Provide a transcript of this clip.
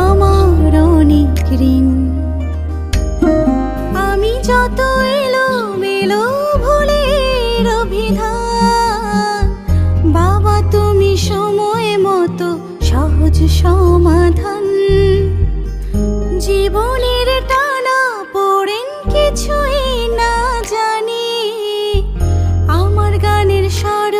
আমার আমি যত মেলো বাবা তুমি সময় মতো সহজ সমাধান। জীবনের টানা কিছুই না জানি, আমার গানের স্বর